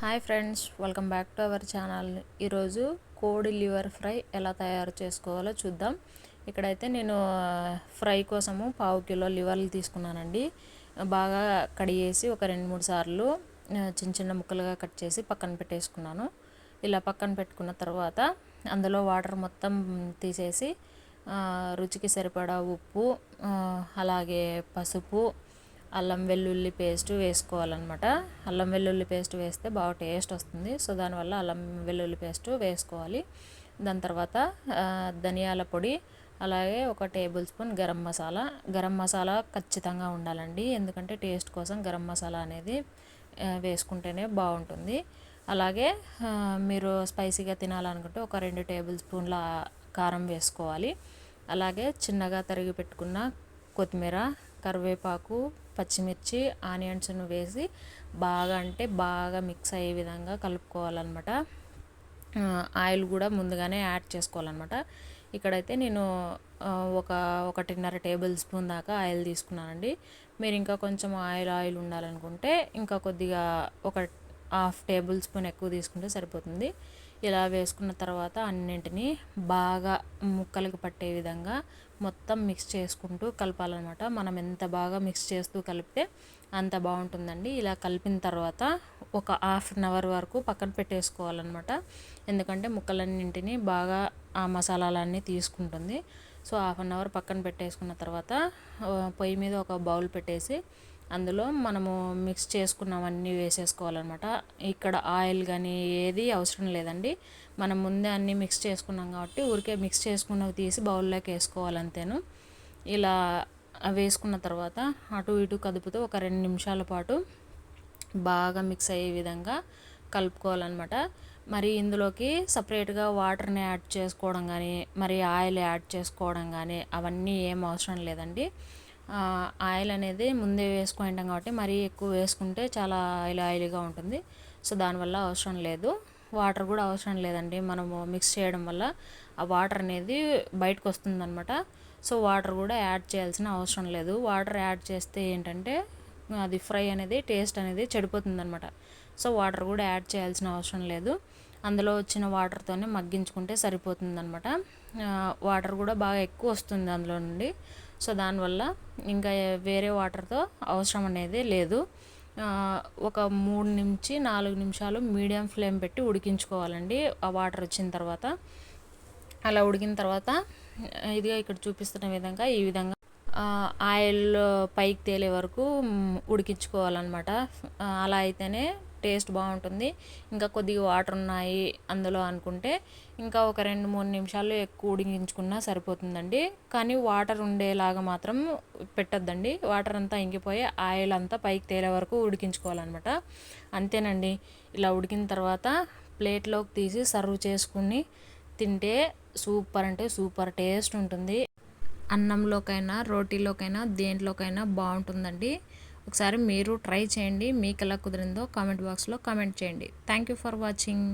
Hi friends welcome back to our channel. ఈరోజు కోడి liver fry ఎలా తయారు చేసుకోవాలో చూద్దాం. ఇక్కడైతే నేను ఫ్రై కోసము పావు కిలో లివర్లు తీసుకున్నానండి. బాగా కడిగేసి ఒక రెండు మూడు సార్లు చిన్న చిన్న ముక్కలుగా కట్ చేసి పక్కన పెట్టేసుకున్నాను. ఇలా పక్కన పెట్టుకున్న తర్వాత అందులో వాటర్ మొత్తం తీసేసి రుచికి సరిపడా ఉప్పు అలాగే పసుపు అల్లం వెల్లుల్లి పేస్ట్ వేసుకోవాలన్నమాట. అల్లం వెల్లుల్లి పేస్ట్ వేస్తే బాగా టేస్ట్ వస్తుంది. సో దానివల్ల అల్లం వెల్లుల్లి పేస్ట్ వేసుకోవాలి. దాని తర్వాత ధనియాల పొడి అలాగే ఒక టేబుల్ స్పూన్ గరం మసాలా. గరం మసాలా ఖచ్చితంగా ఉండాలండి. ఎందుకంటే టేస్ట్ కోసం గరం మసాలా అనేది వేసుకుంటేనే బాగుంటుంది. అలాగే మీరు స్పైసీగా తినాలనుకుంటే ఒక రెండు టేబుల్ స్పూన్ల కారం వేసుకోవాలి. అలాగే చిన్నగా తరిగి పెట్టుకున్న కొత్తిమీర కరివేపాకు పచ్చిమిర్చి ఆనియన్స్ను వేసి బాగా అంటే బాగా మిక్స్ అయ్యే విధంగా కలుపుకోవాలన్నమాట. ఆయిల్ కూడా ముందుగానే యాడ్ చేసుకోవాలన్నమాట. ఇక్కడైతే నేను ఒక ఒకటిన్నర టేబుల్ స్పూన్ దాకా ఆయిల్ తీసుకున్నానండి. మీరు ఇంకా కొంచెం ఆయిల్ ఆయిల్ ఉండాలనుకుంటే ఇంకా కొద్దిగా ఒక హాఫ్ టేబుల్ స్పూన్ ఎక్కువ తీసుకుంటే సరిపోతుంది. ఇలా వేసుకున్న తర్వాత అన్నింటినీ బాగా ముక్కలకు పట్టే విధంగా మొత్తం మిక్స్ చేసుకుంటూ కలపాలన్నమాట. మనం ఎంత బాగా మిక్స్ చేస్తూ కలిపితే అంత బాగుంటుందండి. ఇలా కలిపిన తర్వాత ఒక హాఫ్ అన్ అవర్ వరకు పక్కన పెట్టేసుకోవాలన్నమాట. ఎందుకంటే ముక్కలన్నింటినీ బాగా ఆ మసాలాలన్నీ తీసుకుంటుంది. సో హాఫ్ అన్ అవర్ పక్కన పెట్టేసుకున్న తర్వాత పొయ్యి మీద ఒక బౌల్ పెట్టేసి అందులో మనము మిక్స్ చేసుకున్నవన్నీ వేసేసుకోవాలన్నమాట. ఇక్కడ ఆయిల్ కానీ ఏది అవసరం లేదండి. మనం ముందే అన్నీ మిక్స్ చేసుకున్నాం కాబట్టి ఊరికే మిక్స్ చేసుకున్నవి తీసి బౌల్లోకి వేసుకోవాలంతేను. ఇలా వేసుకున్న తర్వాత అటు ఇటు కదుపుతూ ఒక రెండు నిమిషాల పాటు బాగా మిక్స్ అయ్యే విధంగా కలుపుకోవాలన్నమాట. మరి ఇందులోకి సపరేట్గా వాటర్ని యాడ్ చేసుకోవడం కానీ మరి ఆయిల్ యాడ్ చేసుకోవడం కానీ అవన్నీ ఏం అవసరం లేదండి. ఆయిల్ అనేది ముందే వేసుకుంటాం కాబట్టి మరీ ఎక్కువ వేసుకుంటే చాలా ఆయిల్ ఆయిల్గా ఉంటుంది. సో దానివల్ల అవసరం లేదు. వాటర్ కూడా అవసరం లేదండి. మనము మిక్స్ చేయడం వల్ల ఆ వాటర్ అనేది బయటకు వస్తుందన్నమాట. సో వాటర్ కూడా యాడ్ చేయాల్సిన అవసరం లేదు. వాటర్ యాడ్ చేస్తే ఏంటంటే అది ఫ్రై అనేది టేస్ట్ అనేది చెడిపోతుందన్నమాట. సో వాటర్ కూడా యాడ్ చేయాల్సిన అవసరం లేదు. అందులో వచ్చిన వాటర్తోనే మగ్గించుకుంటే సరిపోతుందన్నమాట. వాటర్ కూడా బాగా ఎక్కువ వస్తుంది అందులో నుండి. సో దానివల్ల ఇంకా వేరే వాటర్తో అవసరం అనేది లేదు. ఒక మూడు నుంచి నాలుగు నిమిషాలు మీడియం ఫ్లేమ్ పెట్టి ఉడికించుకోవాలండి. ఆ వాటర్ వచ్చిన తర్వాత. అలా ఉడికిన తర్వాత ఇదిగా ఇక్కడ చూపిస్తున్న విధంగా ఈ విధంగా ఆయిల్ పైకి తేలే వరకు ఉడికించుకోవాలన్నమాట. అలా అయితేనే టేస్ట్ బాగుంటుంది. ఇంకా కొద్దిగా వాటర్ ఉన్నాయి అందులో అనుకుంటే. ఇంకా ఒక రెండు మూడు నిమిషాలు ఎక్కువ ఉడికించుకున్నా సరిపోతుందండి. కానీ వాటర్ ఉండేలాగా మాత్రం పెట్టద్దండి. వాటర్ అంతా ఇంకిపోయి ఆయిల్ అంతా పైకి తేలే వరకు ఉడికించుకోవాలన్నమాట. అంతేనండి. ఇలా ఉడికిన తర్వాత ప్లేట్లోకి తీసి సర్వ్ చేసుకుని తింటే సూపర్ అంటే సూపర్ టేస్ట్ ఉంటుంది. అన్నంలోకైనా రోటీలోకైనా దేంట్లోకైనా బాగుంటుందండి. ఒకసారి మీరు ట్రై చేయండి. మీకు ఎలా కుదిరిందో కామెంట్ బాక్స్లో కామెంట్ చేయండి. Thank you for watching